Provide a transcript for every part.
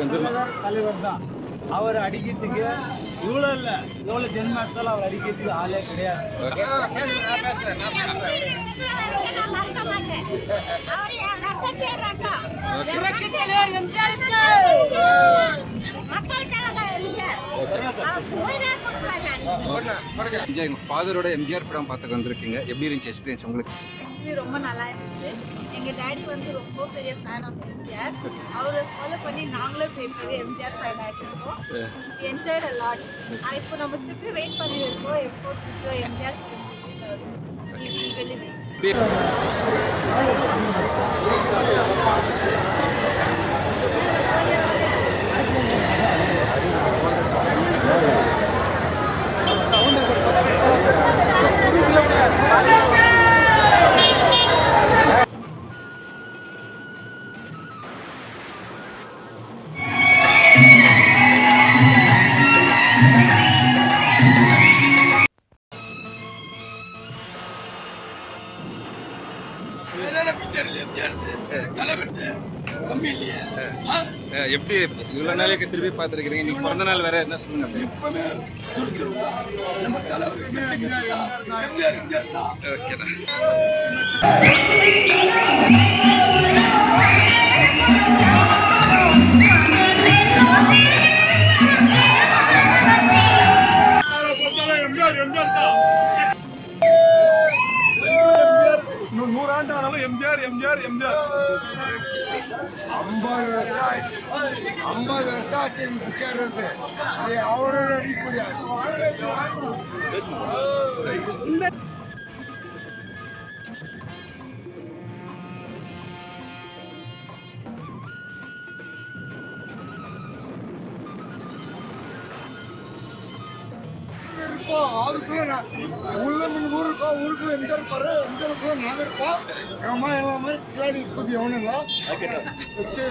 வந்துருமா தலைவர் தலைவர் தான். அவர் அடிக்கிறதுக்கு இவ்வளோ இல்லை. எவ்வளோ ஜென்ம எடுத்தாலும் அவர் அடிக்கிறதுக்கு ஆளே கிடையாது. எம்ஜிஆர். எங்கள் ஃபாதரோட எம்ஜிஆர் படம் பார்த்துக்கு வந்திருக்கீங்க. எப்படி இருந்துச்சு எக்ஸ்பீரியன்ஸ் உங்களுக்கு? ஆக்சுவலி ரொம்ப நல்லா இருந்துச்சு. எங்க டாடி வந்து ரொம்ப பெரிய ஃபேன் ஆஃப் எம்ஜிஆர் அவரை ஃபாலோ பண்ணி நாங்களும் பெரிய எம்ஜிஆர் ஃபேன் ஆகிருக்கோம் என்ஜாய்ட் அ லாட் இப்போ நம்ம திருப்பி வெயிட் பண்ணிட்டு இருக்கோம் எப்போ திருப்பி எம்ஜிஆர் ஈகலி அஹ் எப்படி இவ்வளோ நாளைக்கு திருப்பி பார்த்துருக்கீங்க இன்னைக்கு பிறந்த நாள் வேற என்ன சொல்லுங்க? ஓகேண்ணா ஐம்பது வருஷம் ஆச்சு பிக்சர் இருந்து அவரோட அடிக்க முடியாது இருப்போம் அவருக்குள்ள நான் உள்ள மின் ஊருக்கும் ஊருக்குள்ள எங்க இருப்பாரு எங்க இருக்கோம் நாங்க இருப்போம் அம்மா எல்லாம் மாதிரி கிளாடி குதி இல்லை வச்சு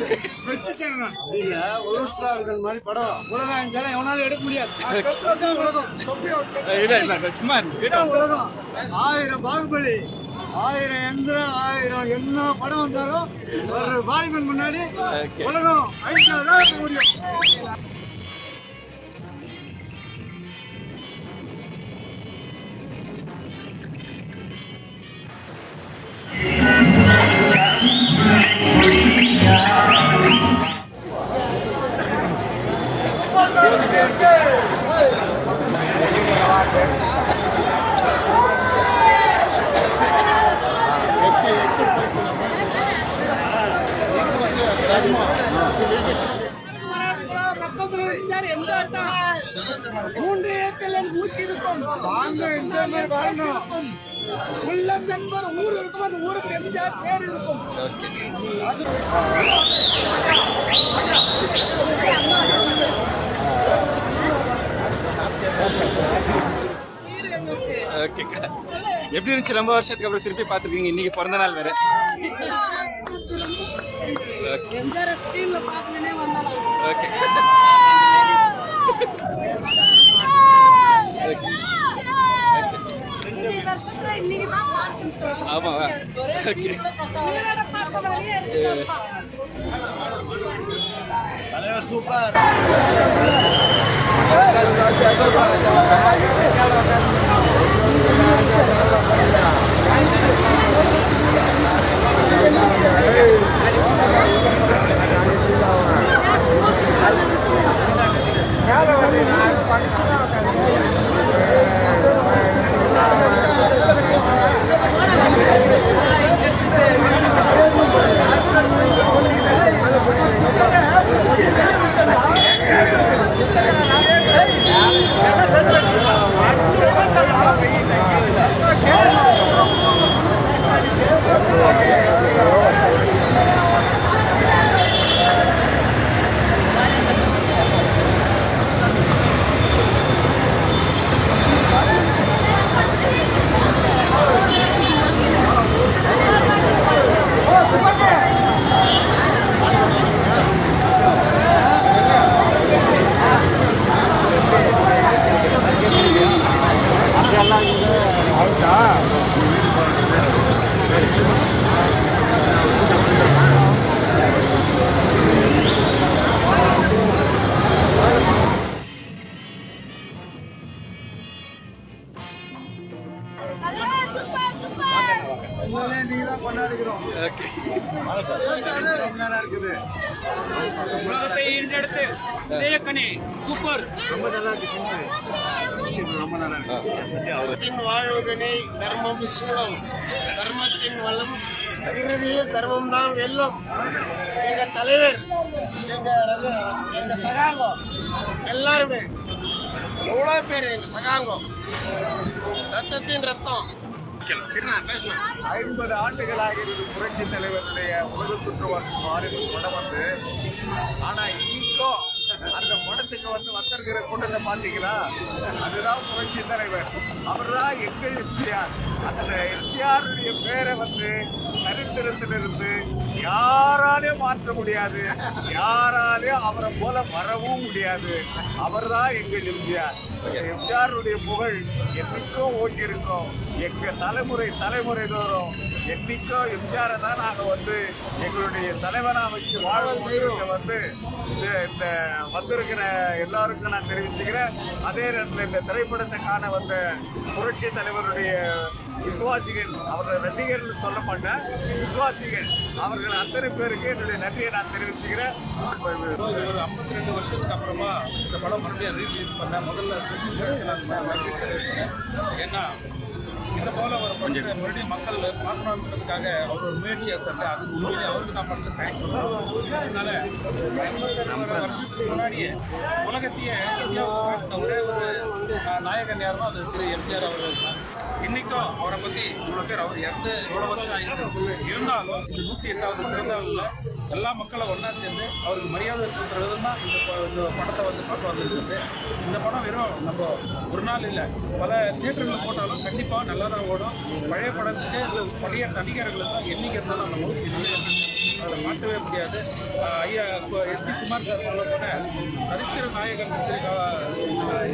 வச்சு சேரணும் இல்ல உலகத்தில் இருக்கிற மாதிரி படம். உலகம் எங்கேயும் எவனாலும் எடுக்க முடியாது. உலகம். இல்லை இல்லை சும்மா இருக்கு உலகம். ஆயிரம் பாகுபலி. ஆயிரம் எந்திரம் ஆயிரம் என்ன படம் வந்தாலும் ஒரு பாலிமன் முன்னாடி உலகம் ஐந்தாதான் இருக்க முடியும். மூன்று ஏக்கல் மூச்சு இருக்கும் வாங்க இந்த மாதிரி வாழணும் உள்ளம் என்பர் ஊர் இருக்கும் அந்த ஊருக்கு எம்ஜிஆர் பேர் இருக்கும் எப்படி இருந்துச்சு ரொம்ப வருஷத்துக்கு அப்புறம் திருப்பி பார்த்துருக்கீங்க? இன்னைக்கு பிறந்த நாள் வேற. எம்ஜிஆர் ஸ்கிரீன்ல ஓகே. இருக்குப்பா தலைவர் சூப்பர். இருக்குது. உலகத்தை ஈண்டெடுத்து இளையக்கனி சூப்பர். ரொம்ப நல்லா இருக்கு ரொம்ப நல்லா இருக்கு. வாழ்வதனை தர்மம் சூழம். தர்மத்தின் வளம் இறுதியே தர்மம் தான் வெல்லும். எங்க தலைவர் எங்க எங்க சகாங்கம் எல்லாருமே. எவ்வளவு பேர் எங்க சகாங்கம்? ரத்தத்தின் ரத்தம். ஐம்பது ஆண்டுகளாக இது புரட்சி தலைவருடைய உலக சுற்றுவாக்கு மாநில படம் வந்து ஆனா இப்போ அந்த படத்துக்கு வந்து வந்திருக்கிற கூட்டத்தை பாத்தீங்களா அதுதான் புரட்சி தலைவர். அவர் தான் எங்கள் எம்ஜிஆர். அந்த எம்ஜிஆருடைய பேரை வந்து சரித்திரத்திலிருந்து யாராலையும் மாற்ற முடியாது. யாராலையும் அவரை போல வரவும் முடியாது. அவர்தான் எங்கள் எம்ஜிஆர். எம்ஜிஆருடைய புகழ் என்னைக்கும் ஓங்கி இருக்கும் எங்க தலைமுறை தலைமுறை தோறும் என்னைக்கும் எம்ஜிஆரை தான் நாங்க வந்து எங்களுடைய தலைவனா வச்சு வாழ்வோம் வந்து இந்த இந்த வந்திருக்கிற எல்லாருக்கும் நான் தெரிவிச்சுக்கிறேன். அதே நேரத்தில் இந்த திரைப்படத்தை காண வந்த புரட்சி தலைவருடைய விசுவாசிகள் அவர்கள் ரசிகர்கள் சொல்ல மாட்டேன் விசுவாசிகள் அவர்கள் அத்தனை பேருக்கு என்னுடைய நன்றியை நான் தெரிவிச்சுக்கிறேன். ஒரு ஐம்பத்தி ரெண்டு வருஷத்துக்கு அப்புறமா இந்த படம் மறுபடியும் ரீலீஸ் பண்ண முதல்ல ஏன்னா இந்த போல ஒரு படத்தை மறுபடியும் மக்கள் பார்க்கணுன்றதுக்காக அவர் ஒரு முயற்சி எடுத்தாங்க அதுக்கு உண்மையிலே அவருக்கு நான் பண்ண தேங்க்ஸ் அதனால வருஷத்துக்கு முன்னாடியே உலகத்தையே இந்தியாவுக்கு ஒரே ஒரு நாயகன் யாருன்னா அது திரு எம்ஜிஆர் அவர்கள் இன்னைக்கும் அவரை பத்தி இவ்வளோ பேர் அவர் இறந்து இவ்வளோ வருஷம் ஆயிருக்கு? இருந்தாலும் இந்த நூற்றி எட்டாவது பிறந்தாள்ல எல்லா மக்களும் ஒன்றா சேர்ந்து அவருக்கு மரியாதை செலுத்துற விதம் தான் இந்த ப- இந்த படத்தை வந்து பார்க்க வந்துருக்குது இந்த படம் வெறும் நம்ம ஒரு நாள் இல்லை பல தியேட்டர்களில் போட்டாலும் கண்டிப்பாக நல்லா தான் ஓடும். பழைய படத்துக்கு பழைய நடிகர்களுக்கு தான் என்னைக்கு இருந்தாலும் அந்த அதை மாற்றவே முடியாது. ஐயா எஸ் டி குமார் சார் சொல்ல போன சரித்திர நாயகன் திரு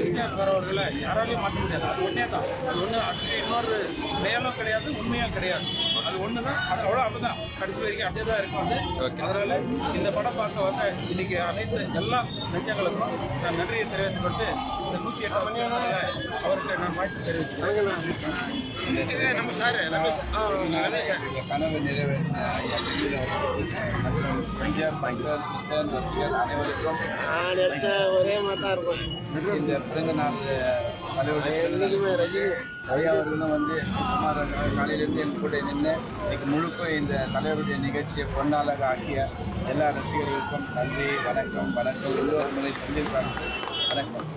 எம்ஜிஆர் சார் அவர்களை யாராலையும் மாற்ற முடியாது. அது ஒன்றே தான் அது ஒன்று அதுக்கு இன்னொரு நேரம் கிடையாது உண்மையாக கிடையாது. அது ஒன்று தான் அது அவ்வளோ அப்படிதான். கடைசி வரைக்கும் அப்படியே தான் இருக்கும் அது. அதனால இந்த படம் பார்க்க வந்த இன்னைக்கு அனைத்து எல்லா நெஞ்சங்களுக்கும் நான் நன்றியை தெரிவித்துக் கொண்டு இந்த நூற்றி எட்டு மணி அவருக்கு நான் வாழ்த்து தெரிவித்துக்கிறேன் இது நம்ம சார். கனவு எம்ஜிஆர் ரசிகர் அனைவருக்கும் ஒரே மாதிரி தான் இருக்கும். இந்த பிறந்த நாள் தலைவருடைய ஐயா அவர்களும் வந்து சுமார் காலையிலேருந்து என் கூட நின்று இன்னைக்கு முழுக்க இந்த தலைவருடைய நிகழ்ச்சியை பொன்னாளாக ஆக்கிய எல்லா ரசிகர்களுக்கும் நன்றி வணக்கம் வணக்கம். இன்னொரு முறை செந்தில் வணக்கம்.